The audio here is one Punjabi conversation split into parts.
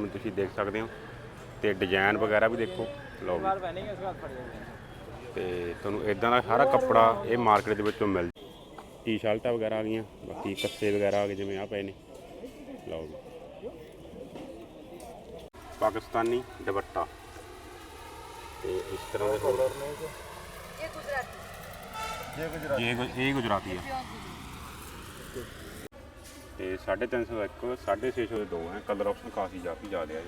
ਨੂੰ ਤੁਸੀਂ ਦੇਖ ਸਕਦੇ ਹੋ ਤੇ ਡਿਜ਼ਾਈਨ ਵਗੈਰਾ ਵੀ ਦੇਖੋ। ਲਓ ਵੀ। ਤੇ ਤੁਹਾਨੂੰ ਇਦਾਂ ਦਾ ਸਾਰਾ ਕੱਪੜਾ ਇਹ ਮਾਰਕੀਟ ਦੇ ਵਿੱਚੋਂ ਮਿਲ ਟੀ ਸ਼ਰਟਾਂ ਵਗੈਰਾ ਆ ਗਈਆਂ ਬਾਕੀ ਕੱਸੇ ਵਗੈਰਾ ਆ ਗਏ ਜਿਵੇਂ ਆ ਪਏ ਨੇ। ਲਓ ਜੀ ਪਾਕਿਸਤਾਨੀ ਦੁਪੱਟਾ। ਤੇ ਇਸ ਤਰ੍ਹਾਂ ਦੇ ਹੋਰ। ਇਹ ਗੁਜਰਾਤੀ। ਇਹ ਗੁਜਰਾਤੀ। ਇਹ ਗੁਜਰਾਤੀ ਆ। ਤੇ 350 ਦਾ ਇੱਕ 650 ਦੇ ਦੋ ਹੈ ਕਲਰ ਆਪਸ਼ਨ ਕਾਫੀ ਜ਼ਿਆਦਾ ਜ਼ਿਆਦਾ ਹੈ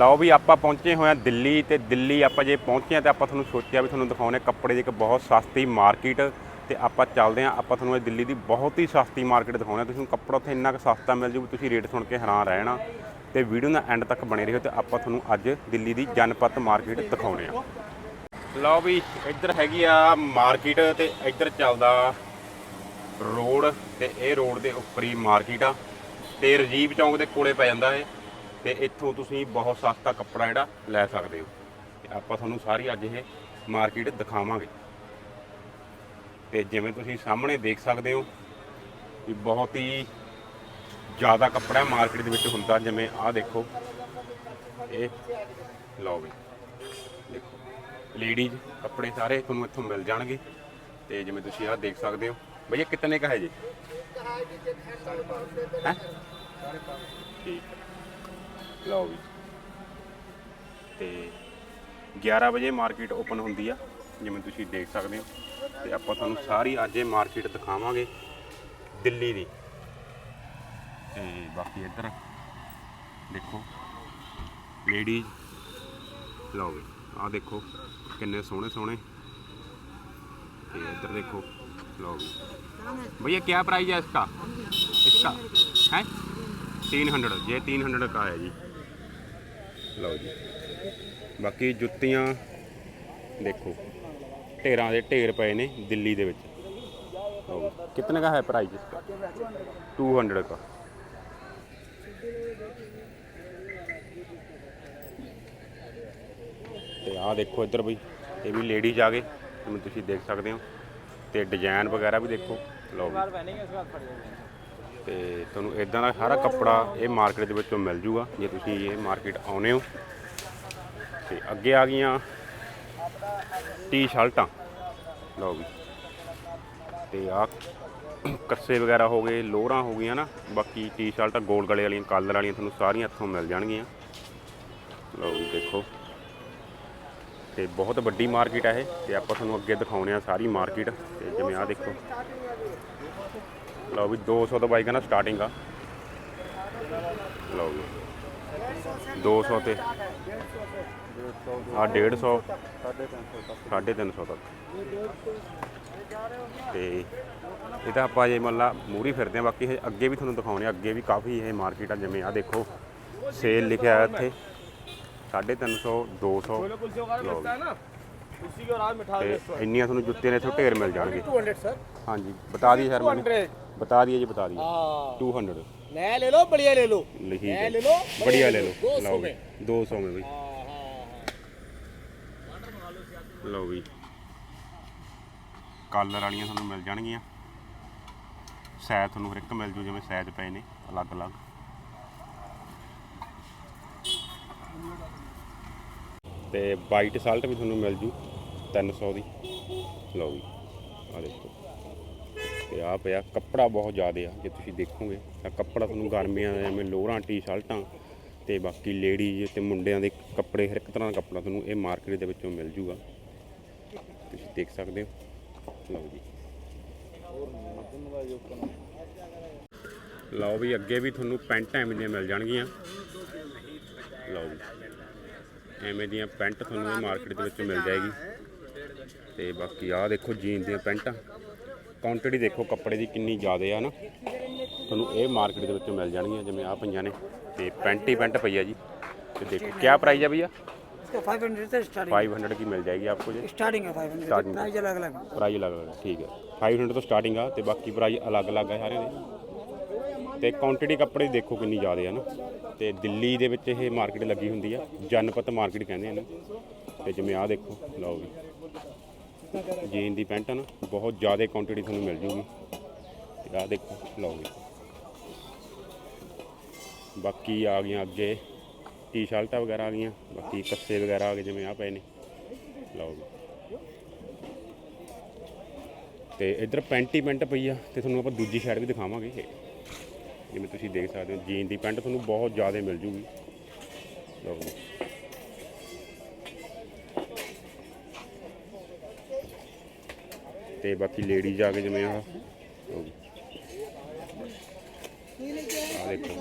ਲਓ ਵੀ ਆਪਾਂ ਪਹੁੰਚੇ ਹੋਏ ਆ ਦਿੱਲੀ, ਤੇ ਦਿੱਲੀ ਆਪਾਂ ਜੇ ਪਹੁੰਚੇ ਆ ਤੇ ਆਪਾਂ ਤੁਹਾਨੂੰ ਸੋਚਿਆ ਵੀ ਤੁਹਾਨੂੰ ਦਿਖਾਉਣੇ ਕੱਪੜੇ ਦੀ ਇੱਕ ਬਹੁਤ ਸਸਤੀ ਮਾਰਕੀਟ ਤੇ ਆਪਾਂ ਚੱਲਦੇ ਆ, ਆਪਾਂ ਤੁਹਾਨੂੰ ਇਹ ਦਿੱਲੀ ਦੀ ਬਹੁਤ ਹੀ ਸਸਤੀ ਮਾਰਕੀਟ ਦਿਖਾਉਣੇ ਆ। ਤੁਸੀਂ ਕੱਪੜਾ ਉੱਥੇ ਇੰਨਾ ਕੁ ਸਸਤਾ ਮਿਲ ਜੂ ਵੀ ਤੁਸੀਂ ਰੇਟ ਸੁਣ ਕੇ ਹੈਰਾਨ ਰਹਿਣਾ। ਤੇ ਵੀਡੀਓ ਦਾ ਐਂਡ ਤੱਕ ਬਣੇ ਰਹੋ ਤੇ ਆਪਾਂ ਤੁਹਾਨੂੰ ਅੱਜ ਦਿੱਲੀ ਦੀ ਜਨਪਤ ਮਾਰਕੀਟ ਦਿਖਾਉਣੇ ਆ। ਲਓ ਵੀ ਇੱਧਰ ਹੈਗੀ ਆ ਮਾਰਕੀਟ ਤੇ ਇੱਧਰ ਚੱਲਦਾ ਰੋਡ ਤੇ ਇਹ ਰੋਡ ਦੇ ਉੱਪਰ ਹੀ ਮਾਰਕੀਟ ਆ ਤੇ ਰਜੀਵ ਚੌਂਕ ਦੇ ਕੋਲੇ ਪੈ ਜਾਂਦਾ ਇਹ ਤੇ ਇੱਥੋਂ ਤੁਸੀਂ ਬਹੁਤ ਸਸਤਾ ਕੱਪੜਾ ਜਿਹੜਾ ਲੈ ਸਕਦੇ ਹੋ। ਤੇ ਆਪਾਂ ਤੁਹਾਨੂੰ ਸਾਰੀ ਅੱਜ ਇਹ ਮਾਰਕੀਟ ਦਿਖਾਵਾਂਗੇ। ਤੇ ਜਿਵੇਂ ਤੁਸੀਂ ਸਾਹਮਣੇ ਦੇਖ ਸਕਦੇ ਹੋ ਕਿ ਬਹੁਤ ਹੀ ਜ਼ਿਆਦਾ ਕੱਪੜਾ ਮਾਰਕੀਟ ਦੇ ਵਿੱਚ ਹੁੰਦਾ, ਜਿਵੇਂ ਆਹ ਦੇਖੋ। ਇਹ ਲਓ ਵੀ, ਦੇਖੋ। ਲੇਡੀਜ਼ ਕੱਪੜੇ ਸਾਰੇ ਤੁਹਾਨੂੰ ਇੱਥੋਂ ਮਿਲ ਜਾਣਗੇ। ਤੇ ਜਿਵੇਂ ਤੁਸੀਂ ਆਹ ਦੇਖ ਸਕਦੇ ਹੋ ਭਈਆ ਕਿਤਨੇ का है जी हैं ਠੀਕ ਹੈ। ਲਓ ਵੀ ਤੇ 11 ਵਜੇ ਮਾਰਕੀਟ ਓਪਨ ਹੁੰਦੀ ਆ ਜਿਵੇਂ ਤੁਸੀਂ ਦੇਖ ਸਕਦੇ ਹੋ ਤੇ ਆਪਾਂ ਤੁਹਾਨੂੰ ਸਾਰੀ ਅੱਜ ਇਹ ਮਾਰਕੀਟ ਦਿਖਾਵਾਂਗੇ ਦਿੱਲੀ ਦੀ ਤੇ ਬਾਕੀ ਇੱਧਰ ਦੇਖੋ ਲੇਡੀਜ਼ ਲਓ ਵੀ ਆਹ ਦੇਖੋ ਕਿੰਨੇ ਸੋਹਣੇ ਸੋਹਣੇ ਤੇ ਇੱਧਰ देखो लो भैया क्या प्राइस है इसका इसका है तीन हंड्रेड ये तीन हंड्रेड का है जी ਲਓ ਜੀ ਬਾਕੀ ਜੁੱਤੀਆਂ ਦੇਖੋ ਢੇਰਾਂ ਦੇ ਢੇਰ ਪਏ ਨੇ ਦਿੱਲੀ ਦੇ ਵਿੱਚ ਲਓ ਕਿਤਨੇ ਦਾ ਹੈ ਪ੍ਰਾਈਸ इसका 200 का ਤੇ ਆਹ ਦੇਖੋ ਇੱਧਰ ਬਈ ਇਹ ਵੀ ਲੇਡੀਜ਼ ਆ ਗਏ ਜਿਵੇਂ ਤੁਸੀਂ ਦੇਖ ਸਕਦੇ ਹੋ ਤੇ ਡਿਜ਼ਾਈਨ ਵਗੈਰਾ ਵੀ ਦੇਖੋ। ਲਓ ਵੀ। ਤੇ ਤੁਹਾਨੂੰ ਇਦਾਂ ਦਾ ਸਾਰਾ ਕੱਪੜਾ ਇਹ ਮਾਰਕੀਟ ਦੇ ਵਿੱਚੋਂ ਮਿਲ ਜੂਗਾ, ਜੇ ਤੁਸੀਂ ਇਹ ਮਾਰਕੀਟ ਆਉਨੇ ਹੋ। ਤੇ ਅੱਗੇ ਆ ਗਈਆਂ ਟੀ-ਸ਼ਰਟਾਂ ਲਓ ਵੀ। ਤੇ ਆ ਕੱਸੇ ਵਗੈਰਾ ਹੋ ਗਏ, ਲੋਰਾਂ ਹੋ ਗਈਆਂ ਨਾ। ਬਾਕੀ ਟੀ-ਸ਼ਰਟਾਂ ਗੋਲ ਗਲੇ ਵਾਲੀਆਂ, ਕਾਲਰ ਵਾਲੀਆਂ ਤੁਹਾਨੂੰ ਸਾਰੀਆਂ ਇੱਥੋਂ ਮਿਲ ਜਾਣਗੀਆਂ। ਲਓ ਵੀ ਦੇਖੋ। ਤੇ ਬਹੁਤ ਵੱਡੀ ਮਾਰਕੀਟ ਹੈ ਇਹ ਤੇ ਆਪਾਂ ਤੁਹਾਨੂੰ ਅੱਗੇ ਦਿਖਾਉਣੇ ਆ ਸਾਰੀ ਮਾਰਕੀਟ ਤੇ ਜਿਵੇਂ ਆ ਦੇਖੋ। ਲਓ ਵੀ 200 ਤੋਂ ਬਾਈ ਕਹਿੰਦਾ ਸਟਾਰਟਿੰਗ ਆ। ਲਓ ਵੀ। 200 ਤੇ। ਆ 150 350 ਤੱਕ। ਤੇ ਇਹ ਤਾਂ ਆਪਾਂ ਜੇ ਮੱਲਾ ਮੂਰੀ ਫਿਰਦੇ ਆ, ਬਾਕੀ ਅੱਗੇ ਵੀ ਤੁਹਾਨੂੰ ਦਿਖਾਉਣੇ ਆ, ਅੱਗੇ ਵੀ ਕਾਫੀ ਇਹ ਮਾਰਕੀਟ ਆ, ਜਿਵੇਂ ਆ ਦੇਖੋ। ਸੇਲ ਲਿਖਿਆ ਇੱਥੇ। 350 200 ਲਓ ਵੀ। उसी के बाद मिठा ਤੇ ਇੰਨੀਆਂ ਤੁਹਾਨੂੰ ਜੁੱਤੀਆਂ ਦੇ ਇੱਥੋਂ ਢੇਰ ਮਿਲ ਜਾਣਗੇ टू हंड्रेड सर ਹਾਂਜੀ ਬਤਾ ਦਈਏ ਸਰ ਮੈਨੂੰ हंड्रेड बता दिए जी बता दिए हाँ टू हंड्रेड नया ले लो बढ़िया ले लो लिखी नया है ले लो बढ़िया ले लो 200 लाओ में भाई दो सौ में भाई हाँ हाँ हाँ ਲਓ ਵੀ ਕਾਲਰ ਵਾਲੀਆਂ ਤੁਹਾਨੂੰ ਮਿਲ ਜਾਣਗੀਆਂ ਸਾਇਜ਼ ਤੁਹਾਨੂੰ ਹਰ ਇੱਕ ਮਿਲ ਜੂ ਜਿਵੇਂ ਸਾਇਜ਼ ਪਏ ਨੇ ਅਲੱਗ-ਅਲੱਗ ਤੇ ਵਾਈਟ ਸਾਲਟ ਵੀ ਤੁਹਾਨੂੰ ਮਿਲ ਜੂ 300 ਦੀ। ਲਓ ਵੀ ਆ ਦੇਖੋ। ਤੇ ਆ ਪਿਆ, ਕੱਪੜਾ ਬਹੁਤ ਜ਼ਿਆਦਾ ਆ, ਜੇ ਤੁਸੀਂ ਦੇਖੋਗੇ, ਤਾਂ ਕੱਪੜਾ ਤੁਹਾਨੂੰ ਗਰਮੀਆਂ ਦਾ ਜਿਵੇਂ ਲੋਅਰਾਂ ਟੀ-ਸ਼ਰਟਾਂ ਤੇ ਬਾਕੀ ਲੇਡੀਜ਼ ਤੇ ਮੁੰਡਿਆਂ ਦੇ ਕੱਪੜੇ, ਹਰ ਇੱਕ ਤਰ੍ਹਾਂ ਦਾ ਕੱਪੜਾ ਤੁਹਾਨੂੰ ਇਹ ਮਾਰਕੀਟ ਦੇ ਵਿੱਚੋਂ ਮਿਲ ਜੂਗਾ। ਤੁਸੀਂ ਦੇਖ ਸਕਦੇ ਹੋ। ਲਓ ਜੀ। ਲਓ ਵੀ ਅੱਗੇ ਵੀ ਤੁਹਾਨੂੰ ਪੈਂਟਾਂ ਐਵੇਂ ਦੀਆਂ ਮਿਲ ਜਾਣਗੀਆਂ। ਲਓ ਜੀ। ਐਵੇਂ ਦੀਆਂ ਪੈਂਟ ਤੁਹਾਨੂੰ ਇਹ ਮਾਰਕੀਟ ਦੇ ਵਿੱਚ ਮਿਲ ਜਾਏਗੀ ਤੇ ਬਾਕੀ ਆਹ ਦੇਖੋ ਜੀਨ ਦੀਆਂ ਪੈਂਟਾਂ ਕੁਆਂਟੀਟੀ ਦੇਖੋ ਕੱਪੜੇ ਦੀ ਕਿੰਨੀ ਜ਼ਿਆਦਾ ਆ ਨਾ ਤੁਹਾਨੂੰ ਇਹ ਮਾਰਕੀਟ ਦੇ ਵਿੱਚ ਮਿਲ ਜਾਣਗੀਆਂ ਜਿਵੇਂ ਆਹ ਪਈਆਂ ਨੇ ਤੇ ਪੈਂਟ ਹੀ ਪੈਂਟ ਪਈ ਆ ਜੀ ਤੇ ਦੇਖੋ ਕੀ ਪ੍ਰਾਈਸ ਹੈ ਭਈਆ इसका फाइव हंड्रेड से स्टार्टिंग 500 की मिल जाएगी आपको जी स्टार्टिंग है फाइव हंड्रेड Starting। प्राइस अलग अलग है। ਪ੍ਰਾਈਸ ਅਲੱਗ ਅਲੱਗ ਹੈ, ਠੀਕ ਹੈ 500 ਤੋਂ ਸਟਾਰਟਿੰਗ ਆ ਤੇ ਬਾਕੀ ਪ੍ਰਾਈਸ ਅਲੱਗ ਅਲੱਗ ਹੈ ਸਾਰੇ ਦੇ ਤੇ ਕੁਆਂਟੀਟੀ ਕੱਪੜੇ ਦੀ ਦੇਖੋ ਕਿੰਨੀ ਜ਼ਿਆਦਾ ਹੈ ਨਾ ਤੇ ਦਿੱਲੀ ਦੇ ਵਿੱਚ ਇਹ ਮਾਰਕੀਟ ਲੱਗੀ ਹੁੰਦੀ ਆ, ਜਨਪਤ ਮਾਰਕੀਟ ਕਹਿੰਦੇ ਆ ਇਹਨੂੰ। ਤੇ ਜਿਵੇਂ ਆਹ ਦੇਖੋ, ਲਓ ਵੀ। ਜੀਨ ਦੀ ਪੈਂਟ ਆ ਨਾ, ਬਹੁਤ ਜ਼ਿਆਦਾ ਕੁਆਂਟੀਟੀ ਤੁਹਾਨੂੰ ਮਿਲ ਜੂਗੀ। ਤੇ ਆਹ ਦੇਖੋ, ਲਓ ਵੀ। ਬਾਕੀ ਆ ਗਈਆਂ ਅੱਗੇ ਟੀ-ਸ਼ਰਟਾਂ ਵਗੈਰਾ ਆ ਗਈਆਂ, ਬਾਕੀ ਕੱਸੇ ਵਗੈਰਾ ਆ ਗਏ, ਜਿਵੇਂ ਆ ਪਏ ਨੇ। ਲਓ ਜੀ ਤੇ ਇੱਧਰ ਪੈਂਟ ਹੀ ਪੈਂਟ ਪਈ ਆ, ਤੇ ਤੁਹਾਨੂੰ ਆਪਾਂ ਦੂਜੀ ਸਾਈਡ ਵੀ ਦਿਖਾਵਾਂਗੇ। ਇਹ। ਜਿਵੇਂ ਤੁਸੀਂ ਦੇਖ ਸਕਦੇ ਹੋ, ਜੀਨ ਦੀ ਪੈਂਟ ਤੁਹਾਨੂੰ ਬਹੁਤ ਜ਼ਿਆਦਾ ਮਿਲ ਜੂਗੀ। ਲਓ ਜੀ। ਤੇ ਬਾਕੀ ਲੇਡੀਜ਼ ਆ ਕੇ ਜਿਵੇਂ ਆ ਲਓ ਆ ਦੇਖੋ।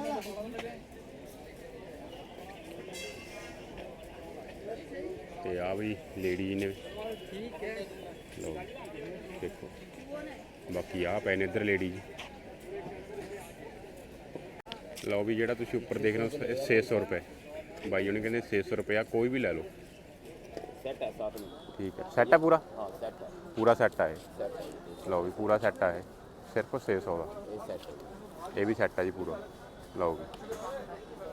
ਤੇ ਆ ਵੀ ਲੇਡੀ ਨੇ। ਲਓ ਦੇਖੋ। ਬਾਕੀ ਆ ਪਏ ਨੇ ਇੱਧਰ ਲੇਡੀ ਜੀ ਲਓ ਵੀ ਜਿਹੜਾ ਤੁਸੀਂ ਉੱਪਰ ਦੇਖ ਰਹੇ ਹੋ ਇਹ 600 ਰੁਪਏ ਬਾਈ ਉਹਨੇ ਕਹਿੰਦੇ 600 ਰੁਪਏ ਕੋਈ ਵੀ ਲੈ ਲਓ सेट है साथ में ਠੀਕ ਹੈ ਸੈੱਟ ਹੈ ਪੂਰਾ हाँ सेट है ਪੂਰਾ ਸੈੱਟ ਹੈ ਇਹ। सेट है ਲਓ ਵੀ ਪੂਰਾ ਸੈੱਟ ਹੈ ਇਹ। ਸਿਰਫ 600 ਦਾ ये सेट है ਇਹ ਵੀ ਸੈੱਟ ਹੈ ਜੀ ਪੂਰਾ ਲਓ ਵੀ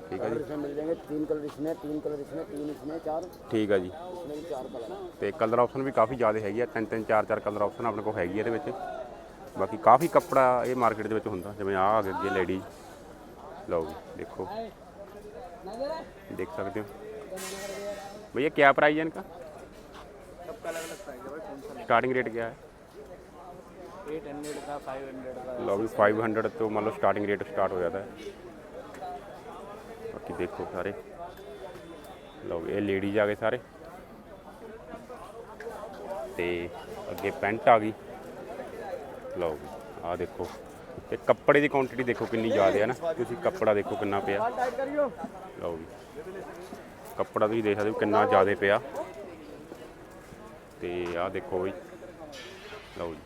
ਠੀਕ ਹੈ ਜੀ इसमें मिल जाएंगे तीन कलर इसमें तीन कलर इसमें तीन इसमें चार ਠੀਕ ਹੈ ਜੀ इसमें भी चार कलर है ਤੇ ਕਲਰ ਆਪਸ਼ਨ ਵੀ ਕਾਫੀ ਜ਼ਿਆਦਾ ਹੈਗੀ ਆ ਤਿੰਨ ਤਿੰਨ ਚਾਰ ਚਾਰ ਕਲਰ ਆਪਸ਼ਨ ਆਪਣੇ ਕੋਲ ਹੈਗੀ ਆ ਇਹਦੇ ਵਿੱਚ ਬਾਕੀ ਕਾਫੀ ਕੱਪੜਾ ਇਹ ਮਾਰਕੀਟ ਦੇ ਵਿੱਚ ਹੁੰਦਾ ਜਿਵੇਂ ਆਹ ਆ ਗਏ ਅੱਗੇ ਲੇਡੀਜ਼ ਲਓ ਜੀ ਦੇਖੋ देख सकते हो भैया क्या प्राइस है इनका सबका अलग अलग प्राइस है भाई कौन सा स्टार्टिंग रेट क्या है एट हंड्रेड का फाइव हंड्रेड का लो भी 500 तो मान लो स्टार्टिंग रेट स्टार्ट हो जाता है बाकी देखो सारे लो ये लेडीज आ गए सारे ਤੇ ਅੱਗੇ ਪੈਂਟ ਆ ਗਈ ਲਓ ਵੀ ਆਹ ਦੇਖੋ ਤੇ ਕੱਪੜੇ ਦੀ ਕੁਆਂਟੀਟੀ ਦੇਖੋ ਕਿੰਨੀ ਜ਼ਿਆਦਾ ਹੈ ਨਾ। ਤੁਸੀਂ ਕੱਪੜਾ ਦੇਖੋ ਕਿੰਨਾ ਪਿਆ। ਲਓ ਜੀ। ਕੱਪੜਾ ਤੁਸੀਂ ਦੇਖ ਸਕਦੇ ਹੋ ਕਿੰਨਾ ਜ਼ਿਆਦਾ ਪਿਆ। ਤੇ ਆਹ ਦੇਖੋ ਜੀ ਲਓ ਜੀ।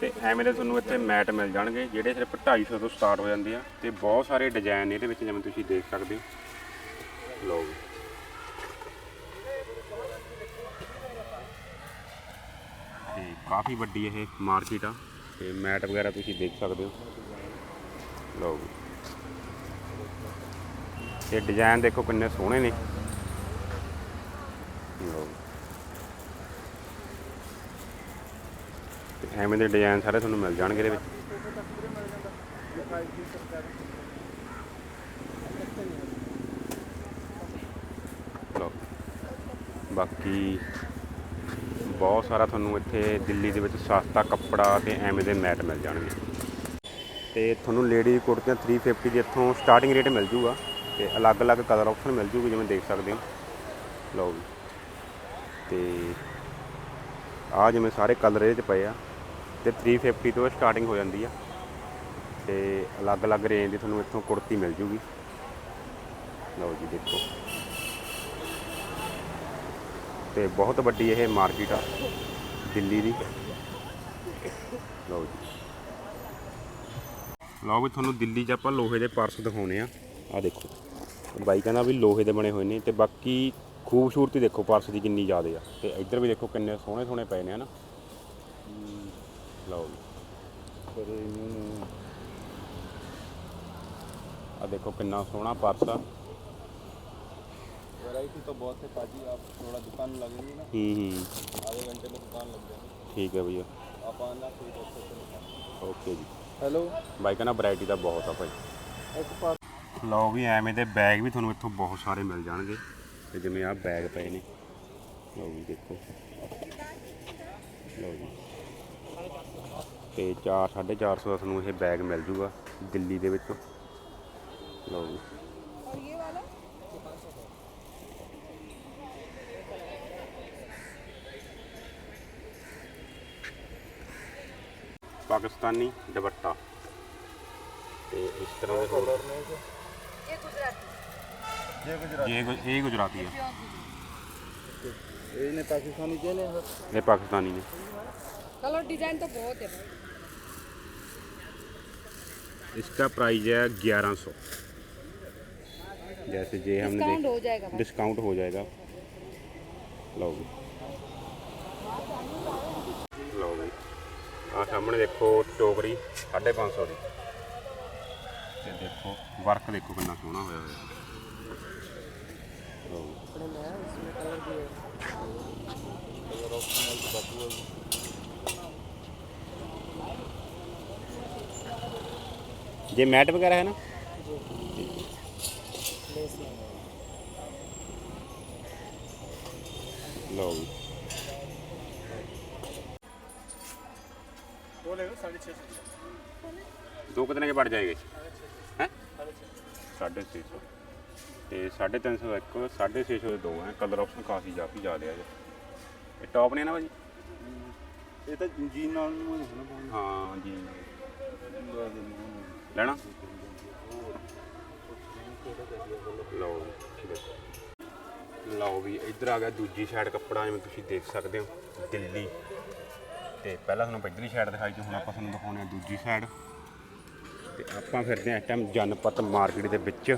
ਤੇ ਐਵੇਂ ਦੇ ਤੁਹਾਨੂੰ ਇੱਥੇ ਮੈਟ ਮਿਲ ਜਾਣਗੇ, ਜਿਹੜੇ ਸਿਰਫ 250 ਤੋਂ ਸਟਾਰਟ ਹੋ ਜਾਂਦੇ ਆ। ਤੇ ਬਹੁਤ ਸਾਰੇ ਡਿਜ਼ਾਈਨ ਇਹਦੇ ਵਿੱਚ, ਜਿਵੇਂ ਤੁਸੀਂ ਦੇਖ ਸਕਦੇ ਹੋ। ਲਓ ਜੀ। ਤੇ ਕਾਫੀ ਵੱਡੀ ਇਹ ਮਾਰਕੀਟ ਆ। ਤੇ ਮੈਟ ਵਗੈਰਾ ਤੁਸੀਂ ਦੇਖ ਸਕਦੇ ਹੋ। ਲਓ ਇਹ ਤੇ ਡਿਜ਼ਾਈਨ ਦੇਖੋ ਕਿੰਨੇ ਸੋਹਣੇ ਨੇ। ਲਓ ਤੇ ਐਵੇਂ ਦੇ ਡਿਜ਼ਾਈਨ ਸਾਰੇ ਤੁਹਾਨੂੰ ਮਿਲ ਜਾਣਗੇ ਇਹਦੇ ਵਿੱਚ। ਲਓ। ਬਾਕੀ ਬਹੁਤ ਸਾਰਾ ਤੁਹਾਨੂੰ ਇੱਥੇ ਦਿੱਲੀ ਦੇ ਵਿੱਚ ਸਸਤਾ ਕੱਪੜਾ ਤੇ ਐਵੇਂ ਦੇ ਮੈਟ ਮਿਲ ਜਾਣਗੇ। ਤੇ ਤੁਹਾਨੂੰ ਲੇਡੀ ਕੁੜਤੀਆਂ 350 ਦੇ ਇੱਥੋਂ ਸਟਾਰਟਿੰਗ ਰੇਟ ਮਿਲ ਜੂਗਾ ਤੇ ਅਲੱਗ-ਅਲੱਗ ਕਲਰ ਆਪਸ਼ਨ ਮਿਲ ਜੂਗੀ ਜਿਵੇਂ ਦੇਖ ਸਕਦੇ ਹੋ। ਲਓ ਜੀ। ਤੇ ਆ ਜਿਵੇਂ ਸਾਰੇ ਕਲਰ ਇਹਦੇ ਚ ਪਏ ਆ ਤੇ 350 ਤੋਂ ਸਟਾਰਟਿੰਗ ਹੋ ਜਾਂਦੀ ਆ। ਤੇ ਅਲੱਗ-ਅਲੱਗ ਰੇਂਜ ਦੀ ਤੁਹਾਨੂੰ ਇੱਥੋਂ ਕੁੜਤੀ ਮਿਲ ਜੂਗੀ। ਲਓ ਜੀ, ਦੇਖੋ। ਤੇ ਬਹੁਤ ਵੱਡੀ ਇਹ ਮਾਰਕੀਟ ਆ, ਦਿੱਲੀ ਦੀ। ਲਓ ਜੀ। ਲਓ ਵੀ ਤੁਹਾਨੂੰ ਦਿੱਲੀ 'ਚ ਆਪਾਂ ਲੋਹੇ ਦੇ ਪਰਸ ਦਿਖਾਉਣੇ ਆ। ਆ ਦੇਖੋ। ਬਾਈ ਕਹਿੰਦਾ ਵੀ ਲੋਹੇ ਦੇ ਬਣੇ ਹੋਏ ਨੇ ਤੇ ਬਾਕੀ ਖੂਬਸੂਰਤੀ ਦੇਖੋ ਪਰਸ ਦੀ ਕਿੰਨੀ ਜ਼ਿਆਦੇ ਆ। ਤੇ ਇੱਧਰ ਵੀ ਦੇਖੋ ਕਿੰਨੇ ਸੋਹਣੇ ਸੋਹਣੇ ਪਏ ਨੇ, ਹਨਾ? ਲਓ ਜੀ। ਆ ਦੇਖੋ ਕਿੰਨਾ ਸੋਹਣਾ ਪਰਸ ਆ। वैरायटी तो बहुत है पाजी आप थोड़ा दुकान लगेंगे ना ਹੂੰ ਹੂੰ आधे घंटे में दुकान लग जाएगी ਠੀਕ ਹੈ ਭਈਆ आप आना कोई अच्छे से निकाल ਓਕੇ ਜੀ हेलो ਬਾਈ ਕਹਿੰਦਾ ਵੈਰਾਈਟੀ ਤਾਂ ਬਹੁਤ ਆ ਭਾਈ एक पास ਲਓ ਵੀ ਐਵੇਂ ਦੇ ਬੈਗ ਵੀ ਤੁਹਾਨੂੰ ਇੱਥੋਂ ਬਹੁਤ ਸਾਰੇ ਮਿਲ ਜਾਣਗੇ ਤੇ ਜਿਵੇਂ ਆਹ ਬੈਗ ਪਏ ਨੇ ਲਓ ਵੀ ਦੇਖੋ ਲਓ ਜੀ ਤੇ 4 450 ਦਾ ਤੁਹਾਨੂੰ ਇਹ ਬੈਗ ਮਿਲ ਜੂਗਾ ਦਿੱਲੀ ਦੇ ਵਿੱਚ ਲਓ ਜੀ ਪਾਕਿਸਤਾਨੀ ਦੁਪੱਟਾ ਤੇ ਇਸ ਤਰ੍ਹਾਂ ਦੇ ਹੋਰ ਇਹ ਗੁ- ਇਹ ਗੁਜਰਾਤੀ ਹੈ ये पाकिस्तानी चले ਇਹ पाकिस्तानी है कलर डिजाइन तो बहुत है भाई इसका प्राइस है ग्यारह सौ जैसे जे हमने डिस्काउंट देख हो जाएगा भाई डिस्काउंट हो जाएगा ਲਓ ਜੀ ਲਓ ਜੀ ਆ ਸਾਹਮਣੇ ਦੇਖੋ ਟੋਕਰੀ 550 ਦੀ। ਤੇ ਦੇਖੋ, ਵਰਕ ਦੇਖੋ ਕਿੰਨਾ ਸੋਹਣਾ ਹੋਇਆ ਹੋਇਆ। ਜੇ ਮੈਟ ਵਗੈਰਾ ਹੈ ਨਾ? ਲਓ। वो लेगा साढ़े छः सौ ਦੋ ਕਿਤਨੇ ਕੇ ਪੜ ਜਾਏਗੇ ਹੈ 650 ਤੇ 350 ਦਾ ਇੱਕ 650 ਦੇ ਦੋ ਹੈ ਕਲਰ ਆਪਸ਼ਨ ਕਾਫੀ ਜਾਫੀ ਜ਼ਿਆਦਾ ਹੈ ਇਹ ਟੌਪ ਨੇ ਨਾ ਭਾਜੀ ये तो जीन नाल में है ना ਹਾਂ ਜੀ ਲੈਣਾ ਲਓ ਜੀ, ਦੇਖੋ। ਲਓ ਵੀ ਇੱਧਰ ਆ ਗਿਆ ਦੂਜੀ ਸਾਈਡ ਕੱਪੜਾ ਜਿਵੇਂ ਤੁਸੀਂ ਦੇਖ ਸਕਦੇ ਹੋ ਦਿੱਲੀ ਤੇ ਪਹਿਲਾਂ ਤੁਹਾਨੂੰ ਇੱਧਰਲੀ ਸਾਈਡ ਦਿਖਾਈ ਤੇ ਹੁਣ ਆਪਾਂ ਤੁਹਾਨੂੰ ਦਿਖਾਉਣੇ ਆ ਦੂਜੀ ਸਾਈਡ ਤੇ ਆਪਾਂ ਫਿਰਦੇ ਆ ਇਸ ਟਾਈਮ ਜਨਪਤ ਮਾਰਕੀਟ ਦੇ ਵਿੱਚ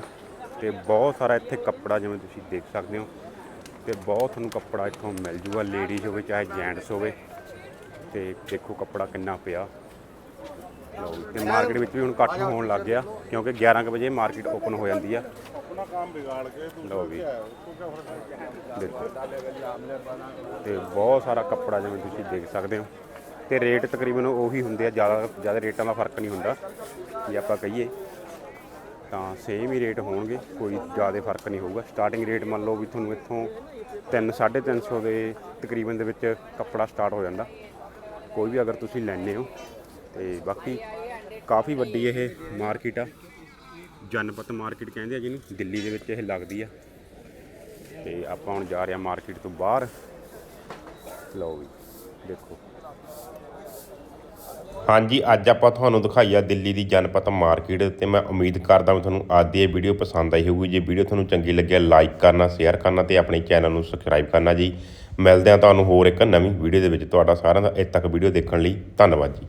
ਤੇ ਬਹੁਤ ਸਾਰਾ ਇੱਥੇ ਕੱਪੜਾ ਜਿਵੇਂ ਤੁਸੀਂ ਦੇਖ ਸਕਦੇ ਹੋ। ਤੇ ਬਹੁਤ ਤੁਹਾਨੂੰ ਕੱਪੜਾ ਇੱਥੋਂ ਮਿਲ ਜੂਗਾ ਲੇਡੀਜ਼ ਹੋਵੇ ਚਾਹੇ ਜੈਂਟਸ ਹੋਵੇ। ਤੇ ਦੇਖੋ ਕੱਪੜਾ ਕਿੰਨਾ ਪਿਆ। ਲਓ ਤੇ ਮਾਰਕੀਟ ਵਿੱਚ ਵੀ ਹੁਣ ਇਕੱਠ ਹੋਣ ਲੱਗ ਗਿਆ, ਕਿਉਂਕਿ 11 ਵਜੇ ਮਾਰਕੀਟ ਓਪਨ ਹੋ ਜਾਂਦੀ ਆ। ਆਪਣਾ ਤੇ ਬਹੁਤ ਸਾਰਾ ਕੱਪੜਾ ਜਿਵੇਂ ਤੁਸੀਂ ਦੇਖ ਸਕਦੇ ਹੋ। ਤੇ ਰੇਟ ਤਕਰੀਬਨ ਉਹੀ ਹੁੰਦੇ ਆ, ਜ਼ਿਆਦਾ ਜ਼ਿਆਦਾ ਰੇਟਾਂ ਦਾ ਫ਼ਰਕ ਨਹੀਂ ਹੁੰਦਾ। ਜੇ ਆਪਾਂ ਕਹੀਏ ਤਾਂ ਸੇਮ ਹੀ ਰੇਟ ਹੋਣਗੇ, ਕੋਈ ਜ਼ਿਆਦਾ ਫ਼ਰਕ ਨਹੀਂ ਹੋਊਗਾ। ਸਟਾਰਟਿੰਗ ਰੇਟ ਮੰਨ ਲਓ ਵੀ ਤੁਹਾਨੂੰ ਇੱਥੋਂ 3 350 ਦੇ ਤਕਰੀਬਨ ਦੇ ਵਿੱਚ ਕੱਪੜਾ ਸਟਾਰਟ ਹੋ ਜਾਂਦਾ। ਕੋਈ ਵੀ ਅਗਰ ਤੁਸੀਂ ਲੈਣੇ ਹੋ ਤੇ ਬਾਕੀ ਕਾਫੀ ਵੱਡੀ ਇਹ ਮਾਰਕੀਟ ਆ। ਜਨਪਤ ਮਾਰਕੀਟ ਕਹਿੰਦੇ ਆ ਜਿਹਨੂੰ, ਦਿੱਲੀ ਦੇ ਵਿੱਚ ਇਹ ਲੱਗਦੀ ਆ। ਤੇ ਆਪਾਂ ਹੁਣ ਜਾ ਰਹੇ ਹਾਂ ਮਾਰਕੀਟ ਤੋਂ ਬਾਹਰ। ਲਓ ਵੀ, ਦੇਖੋ। ਹਾਂਜੀ, ਅੱਜ ਆਪਾਂ ਤੁਹਾਨੂੰ ਦਿਖਾਈ ਆ ਦਿੱਲੀ ਦੀ ਜਨਪਤ ਮਾਰਕੀਟ ਤੇ ਮੈਂ ਉਮੀਦ ਕਰਦਾ ਹਾਂ ਤੁਹਾਨੂੰ ਅੱਜ ਦੀ ਇਹ ਵੀਡੀਓ ਪਸੰਦ ਆਈ ਹੋਊਗੀ। ਜੇ ਵੀਡੀਓ ਤੁਹਾਨੂੰ ਚੰਗੀ ਲੱਗਿਆ ਲਾਈਕ ਕਰਨਾ ਸ਼ੇਅਰ ਕਰਨਾ ਤੇ ਆਪਣੇ ਚੈਨਲ ਨੂੰ ਸਬਸਕ੍ਰਾਈਬ ਕਰਨਾ ਜੀ। ਮਿਲਦੇ ਹਾਂ ਤੁਹਾਨੂੰ ਹੋਰ ਇੱਕ ਨਵੀਂ ਵੀਡੀਓ ਦੇ ਵਿੱਚ। ਤੁਹਾਡਾ ਸਾਰਿਆਂ ਦਾ ਇੱਥੇ ਤੱਕ ਵੀਡੀਓ ਦੇਖਣ ਲਈ ਧੰਨਵਾਦ ਜੀ।